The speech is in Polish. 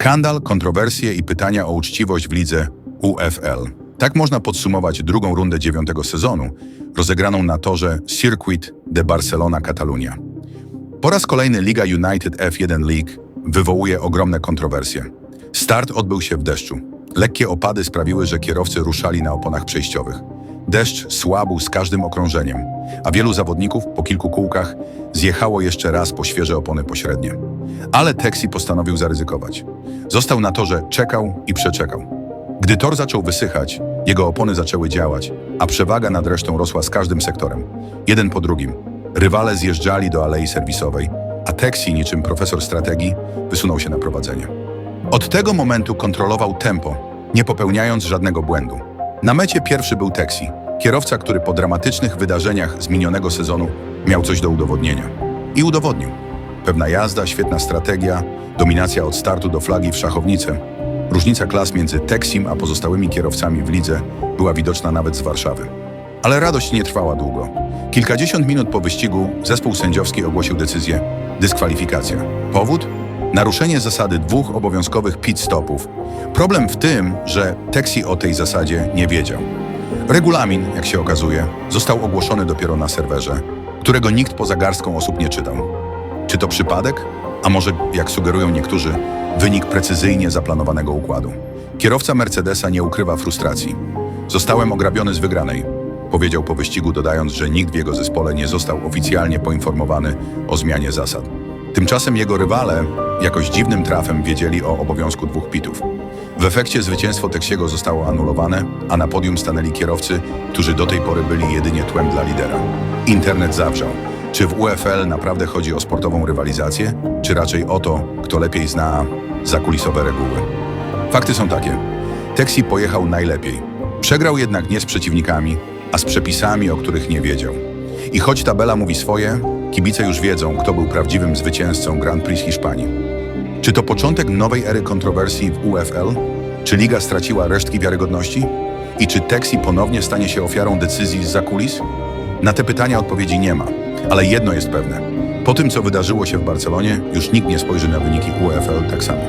Skandal, kontrowersje i pytania o uczciwość w lidze UFL. Tak można podsumować drugą rundę dziewiątego sezonu, rozegraną na torze Circuit de Barcelona-Catalunya. Po raz kolejny Liga United F1 League wywołuje ogromne kontrowersje. Start odbył się w deszczu. Lekkie opady sprawiły, że kierowcy ruszali na oponach przejściowych. Deszcz słabł z każdym okrążeniem, a wielu zawodników po kilku kółkach zjechało jeszcze raz po świeże opony pośrednie. Ale Texi postanowił zaryzykować. Został na torze, czekał i przeczekał. Gdy tor zaczął wysychać, jego opony zaczęły działać, a przewaga nad resztą rosła z każdym sektorem. Jeden po drugim. Rywale zjeżdżali do alei serwisowej, a Texi, niczym profesor strategii, wysunął się na prowadzenie. Od tego momentu kontrolował tempo, nie popełniając żadnego błędu. Na mecie pierwszy był Texi, kierowca, który po dramatycznych wydarzeniach z minionego sezonu miał coś do udowodnienia. I udowodnił. Pewna jazda, świetna strategia, dominacja od startu do flagi w szachownicę. Różnica klas między Texim a pozostałymi kierowcami w lidze była widoczna nawet z Warszawy. Ale radość nie trwała długo. Kilkadziesiąt minut po wyścigu zespół sędziowski ogłosił decyzję dyskwalifikacja. Powód? Naruszenie zasady dwóch obowiązkowych pit stopów. Problem w tym, że Texi o tej zasadzie nie wiedział. Regulamin, jak się okazuje, został ogłoszony dopiero na serwerze, którego nikt poza garstką osób nie czytał. Czy to przypadek? A może, jak sugerują niektórzy, wynik precyzyjnie zaplanowanego układu? Kierowca Mercedesa nie ukrywa frustracji. Zostałem ograbiony z wygranej, powiedział po wyścigu, dodając, że nikt w jego zespole nie został oficjalnie poinformowany o zmianie zasad. Tymczasem jego rywale jakoś dziwnym trafem wiedzieli o obowiązku dwóch pitów. W efekcie zwycięstwo Texiego zostało anulowane, a na podium stanęli kierowcy, którzy do tej pory byli jedynie tłem dla lidera. Internet zawrzał. Czy w UFL naprawdę chodzi o sportową rywalizację, czy raczej o to, kto lepiej zna zakulisowe reguły? Fakty są takie. Texi pojechał najlepiej. Przegrał jednak nie z przeciwnikami, a z przepisami, o których nie wiedział. I choć tabela mówi swoje, kibice już wiedzą, kto był prawdziwym zwycięzcą Grand Prix Hiszpanii. Czy to początek nowej ery kontrowersji w UFL? Czy liga straciła resztki wiarygodności? I czy Texi ponownie stanie się ofiarą decyzji z zakulis? Na te pytania odpowiedzi nie ma, ale jedno jest pewne. Po tym, co wydarzyło się w Barcelonie, już nikt nie spojrzy na wyniki UFL tak samo.